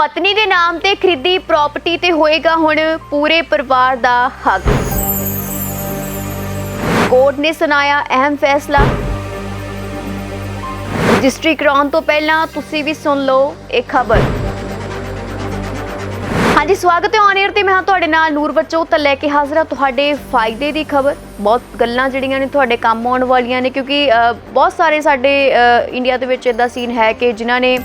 ਪਤਨੀ ਦੇ ਨਾਮ ਤੇ ਖਰੀਦੀ ਪ੍ਰਾਪਰਟੀ ਤੇ ਹੋਏਗਾ ਹੁਣ ਪੂਰੇ ਪਰਿਵਾਰ ਦਾ ਹੱਕ। ਕੋਰਟ ਨੇ ਸੁਣਾਇਆ ਅਹਿਮ ਫੈਸਲਾ। ਰਜਿਸਟਰੀ ਕਰਾਉਣ ਤੋਂ ਪਹਿਲਾਂ ਤੁਸੀਂ ਵੀ ਸੁਣ ਲਓ ਇਹ ਖਬਰ। ਹਾਂਜੀ ਸਵਾਗਤ ਹੈ ਔਨ 에ਅਰ ਤੇ। ਮੈਂ ਹਾਂ ਤੁਹਾਡੇ ਨਾਲ ਨੂਰ ਬੱਚੋ ਤਾਂ ਲੈ ਕੇ ਹਾਜ਼ਰ ਹਾਂ ਤੁਹਾਡੇ ਫਾਇਦੇ ਦੀ ਖਬਰ। ਬਹੁਤ ਗੱਲਾਂ ਜਿਹੜੀਆਂ ਨੇ ਤੁਹਾਡੇ ਕੰਮ ਆਉਣ ਵਾਲੀਆਂ ਨੇ ਕਿਉਂਕਿ ਅ, ਬਹੁਤ ਸਾਰੇ ਸਾਡੇ ਅ, ਇੰਡੀਆ ਦੇ ਵਿੱਚ ਇਦਾਂ ਸੀਨ ਹੈ ਕਿ ਜਿਨ੍ਹਾਂ ਨੇ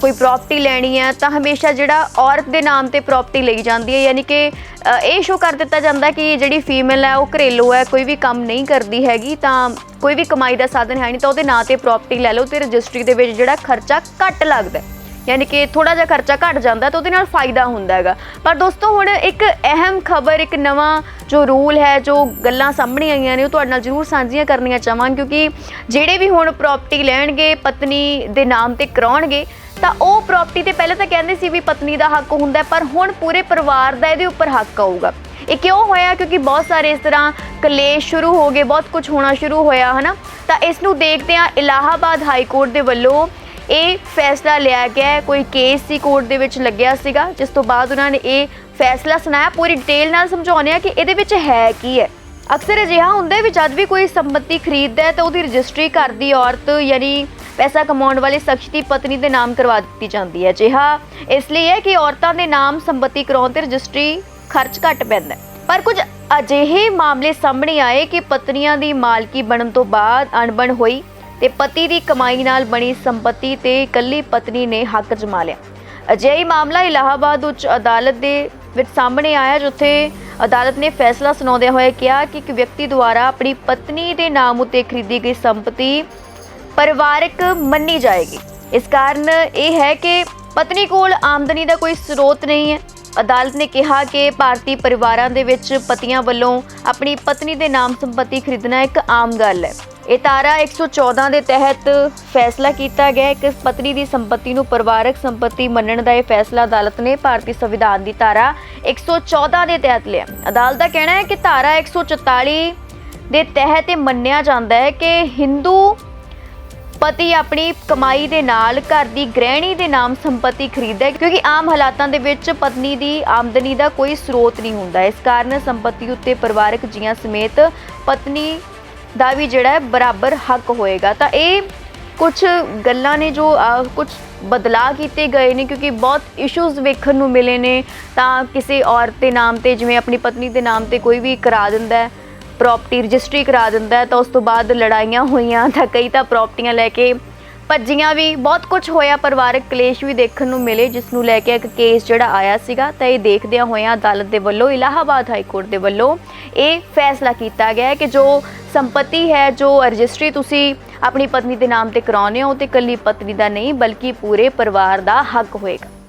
ਕੋਈ ਪ੍ਰਾਪਰਟੀ ਲੈਣੀ ਹੈ, ਤਾਂ ਹਮੇਸ਼ਾ ਜਿਹੜਾ ਔਰਤ ਦੇ ਨਾਮ ਤੇ ਪ੍ਰਾਪਰਟੀ ਲਈ ਜਾਂਦੀ ਹੈ। ਯਾਨੀ ਕਿ ਇਹ ਸ਼ੋ ਕਰ ਦਿੱਤਾ ਜਾਂਦਾ ਕਿ ਜਿਹੜੀ ਫੀਮੇਲ ਹੈ, ਉਹ ਘਰੇਲੂ ਹੈ, ਕੋਈ ਵੀ ਕੰਮ ਨਹੀਂ ਕਰਦੀ ਹੈਗੀ, ਤਾਂ ਕੋਈ ਵੀ ਕਮਾਈ ਦਾ ਸਾਧਨ ਹੈ ਨਹੀਂ, ਤਾਂ ਉਹਦੇ ਨਾਂ ਤੇ ਪ੍ਰਾਪਰਟੀ ਲੈ ਲਓ ਤੇ ਰਜਿਸਟਰੀ ਦੇ ਵਿੱਚ ਜਿਹੜਾ ਖਰਚਾ ਘੱਟ ਲੱਗਦਾ ਯਾਨੀ ਕਿ ਥੋੜਾ ਜਿਹਾ ਖਰਚਾ ਘਟ ਜਾਂਦਾ ਤਾਂ ਉਹਦੇ ਨਾਲ ਫਾਇਦਾ ਹੁੰਦਾ ਹੈਗਾ। ਪਰ ਦੋਸਤੋ, ਹੁਣ ਇੱਕ ਅਹਿਮ ਖਬਰ, ਇੱਕ ਨਵਾਂ ਜੋ ਰੂਲ ਹੈ, ਜੋ ਗੱਲਾਂ ਸਾਹਮਣੇ ਆਈਆਂ ਨੇ, ਉਹ ਤੁਹਾਡੇ ਨਾਲ ਜ਼ਰੂਰ ਸਾਂਝੀਆਂ ਕਰਨੀਆਂ ਚਾਹਾਂਗੇ, ਕਿਉਂਕਿ ਜਿਹੜੇ ਵੀ ਹੁਣ ਪ੍ਰਾਪਰਟੀ ਲੈਣਗੇ, ਪਤਨੀ ਦੇ ਨਾਮ ਤੇ ਕਰਾਉਣਗੇ ਤਾਂ ਉਹ ਪ੍ਰਾਪਰਟੀ ਤੇ ਪਹਿਲਾਂ ਤਾਂ ਕਹਿੰਦੇ ਸੀ ਵੀ ਪਤਨੀ ਦਾ ਹੱਕ ਹੁੰਦਾ ਪਰ ਹੁਣ ਪੂਰੇ ਪਰਿਵਾਰ ਦਾ ਇਹਦੇ ਉੱਪਰ ਹੱਕ ਆਊਗਾ। ਇਹ ਕਿਉਂ ਹੋਇਆ? ਕਿਉਂਕਿ ਬਹੁਤ ਸਾਰੇ ਇਸ ਤਰ੍ਹਾਂ ਕਲੇਸ਼ ਸ਼ੁਰੂ ਹੋ ਗਏ, ਬਹੁਤ ਕੁਝ ਹੋਣਾ ਸ਼ੁਰੂ ਹੋਇਆ, ਹਨਾ? ਤਾਂ ਇਸ ਨੂੰ ਦੇਖਦੇ ਆ ਇਲਾਹਾਬਾਦ ਹਾਈ ਕੋਰਟ ਦੇ ਵੱਲੋਂ ਇਹ ਫੈਸਲਾ ਲਿਆ ਗਿਆ ਕੋਈ ਕੇਸ ਸੀ ਕੋਰਟ ਦੇ ਵਿੱਚ ਲੱਗਿਆ ਸੀਗਾ, ਜਿਸ ਤੋਂ ਬਾਅਦ ਉਹਨਾਂ ਨੇ ਇਹ ਫੈਸਲਾ ਸੁਣਾਇਆ। ਪੂਰੀ ਡਿਟੇਲ ਨਾਲ ਸਮਝਾਉਂਦੇ ਆ ਕਿ ਇਹਦੇ ਵਿੱਚ ਹੈ ਕੀ ਹੈ। ਅਕਸਰ ਅਜਿਹਾ ਹੁੰਦਾ ਵੀ ਜਦ ਵੀ ਕੋਈ ਸੰਪਤੀ ਖਰੀਦਦਾ ਹੈ ਤਾਂ ਉਹਦੀ ਰਜਿਸਟਰੀ ਕਰਦੀ ਔਰਤ, ਯਾਨੀ ਪੈਸਾ ਕਮਾਉਣ ਵਾਲੇ ਸ਼ਖਸ ਦੀ ਪਤਨੀ ਦੇ ਨਾਮ ਕਰਵਾ ਦਿੱਤੀ ਜਾਂਦੀ ਹੈ। ਅਜਿਹਾ ਇਸ ਲਈ ਹੈ ਕਿ ਔਰਤਾਂ ਦੇ ਨਾਮ ਸੰਪਤੀ ਕਰਾਉਣ ਤੇ ਰਜਿਸਟਰੀ ਖਰਚ ਘੱਟ ਪੈਂਦਾ ਪਰ ਕੁਝ ਅਜਿਹੇ ਮਾਮਲੇ ਸਾਹਮਣੇ ਆਏ ਕਿ ਪਤਨੀਆਂ ਦੀ ਮਾਲਕੀ ਬਣਨ ਤੋਂ ਬਾਅਦ ਅਣਬਣ ਹੋਈ ਤੇ ਪਤੀ ਦੀ ਕਮਾਈ ਨਾਲ ਬਣੀ ਸੰਪਤੀ ਤੇ ਇਕੱਲੀ ਪਤਨੀ ਨੇ ਹੱਕ ਜਮਾ ਲਿਆ। ਅਜਿਹਾ ਮਾਮਲਾ ਇਲਾਹਾਬਾਦ ਉੱਚ ਅਦਾਲਤ ਦੇ ਵਿੱਚ ਸਾਹਮਣੇ ਆਇਆ, ਜਿੱਥੇ ਅਦਾਲਤ ਨੇ ਫੈਸਲਾ ਸੁਣਾਉਂਦਿਆਂ ਹੋਏ ਕਿਹਾ ਕਿ ਇੱਕ ਵਿਅਕਤੀ ਦੁਆਰਾ ਆਪਣੀ ਪਤਨੀ ਦੇ ਨਾਮ ਉਤੇ ਖਰੀਦੀ ਗਈ ਸੰਪਤੀ ਪਰਿਵਾਰਕ ਮੰਨੀ ਜਾਏਗੀ। ਇਸ ਕਾਰਨ ਇਹ ਹੈ ਕਿ ਪਤਨੀ ਕੋਲ ਆਮਦਨੀ ਦਾ ਕੋਈ ਸਰੋਤ ਨਹੀਂ ਹੈ। ਅਦਾਲਤ ਨੇ ਕਿਹਾ ਕਿ ਭਾਰਤੀ ਪਰਿਵਾਰਾਂ ਦੇ ਵਿੱਚ ਪਤੀਆਂ ਵੱਲੋਂ ਆਪਣੀ ਪਤਨੀ ਦੇ ਨਾਮ ਸੰਪਤੀ ਖਰੀਦਣਾ ਇੱਕ ਆਮ ਗੱਲ ਹੈ। ਇਹ ਤਾਰਾ 114 ਦੇ ਤਹਿਤ ਫੈਸਲਾ ਕੀਤਾ ਗਿਆ ਹੈ ਕਿ ਪਤਨੀ ਦੀ ਸੰਪਤੀ ਨੂੰ ਪਰਿਵਾਰਕ ਸੰਪਤੀ ਮੰਨਣ ਦਾ ਇਹ ਫੈਸਲਾ ਅਦਾਲਤ ਨੇ ਭਾਰਤੀ ਸੰਵਿਧਾਨ ਦੀ ਧਾਰਾ 114 ਦੇ ਤਹਿਤ ਲਿਆ। ਅਦਾਲਤ ਦਾ ਕਹਿਣਾ ਹੈ ਕਿ ਧਾਰਾ 144 ਦੇ ਤਹਿਤ ਇਹ ਮੰਨਿਆ ਜਾਂਦਾ ਹੈ ਕਿ ਹਿੰਦੂ ਪਤੀ ਆਪਣੀ ਕਮਾਈ ਦੇ ਨਾਲ, ਘਰ ਦੀ ਗ੍ਰਹਿਣੀ ਦੇ ਨਾਮ ਸੰਪਤੀ ਖਰੀਦਦਾ ਹੈ, ਕਿਉਂਕਿ ਆਮ ਹਾਲਾਤਾਂ ਦੇ ਵਿੱਚ ਪਤਨੀ ਦੀ ਆਮਦਨੀ ਦਾ ਕੋਈ ਸਰੋਤ ਨਹੀਂ ਹੁੰਦਾ। ਇਸ ਕਾਰਨ ਸੰਪਤੀ ਉੱਤੇ ਪਰਿਵਾਰਕ ਜੀਆਂ ਸਮੇਤ ਪਤਨੀ ਦਾ ਵੀ ਜਿਹੜਾ ਹੈ ਬਰਾਬਰ ਹੱਕ ਹੋਏਗਾ। ਤਾਂ ਇਹ ਕੁਝ ਗੱਲਾਂ ਨੇ ਜੋ ਕੁਝ ਬਦਲਾਅ ਕੀਤੇ ਗਏ ਨੇ, ਕਿਉਂਕਿ ਬਹੁਤ ਇਸ਼ੂਜ਼ ਵੇਖਣ ਨੂੰ ਮਿਲੇ ਨੇ। ਤਾਂ ਕਿਸੇ ਔਰਤ ਦੇ ਨਾਮ ਤੇ, ਜਿਵੇਂ ਆਪਣੀ ਪਤਨੀ ਦੇ ਨਾਮ ਤੇ ਕੋਈ ਵੀ ਕਰਾ ਦਿੰਦਾ ਹੈ ਪ੍ਰਾਪਰਟੀ ਰਜਿਸਟਰੀ ਕਰਾ ਦਿੰਦਾ ਹੈ ਤਾਂ ਉਸ ਤੋਂ ਬਾਅਦ ਲੜਾਈਆਂ ਹੋਈਆਂ ਤਾਂ ਕਈ ਤਾਂ ਪ੍ਰਾਪਰਟੀਆਂ ਲੈ ਕੇ ਭੱਜੀਆਂ ਵੀ, ਬਹੁਤ ਕੁਝ ਹੋਇਆ, ਪਰਿਵਾਰਕ ਕਲੇਸ਼ ਵੀ ਦੇਖਣ ਨੂੰ ਮਿਲੇ, ਜਿਸ ਨੂੰ ਲੈ ਕੇ ਇੱਕ ਕੇਸ ਜਿਹੜਾ ਆਇਆ ਸੀਗਾ ਤਾਂ ਇਹ ਦੇਖਦਿਆਂ ਹੋਇਆਂ ਅਦਾਲਤ ਦੇ ਵੱਲੋਂ, ਇਲਾਹਾਬਾਦ ਹਾਈ ਕੋਰਟ ਦੇ ਵੱਲੋਂ ਇਹ ਫੈਸਲਾ ਕੀਤਾ ਗਿਆ ਹੈ ਕਿ ਜੋ ਸੰਪਤੀ ਹੈ, ਜੋ ਰਜਿਸਟਰੀ ਤੁਸੀਂ ਆਪਣੀ ਪਤਨੀ ਦੇ ਨਾਮ ਤੇ ਕਰਾਉਂਦੇ ਹੋ ਤੇ ਇਕੱਲੀ ਪਤਨੀ ਦਾ ਨਹੀਂ, ਬਲਕਿ ਪੂਰੇ ਪਰਿਵਾਰ ਦਾ ਹੱਕ ਹੋਏਗਾ।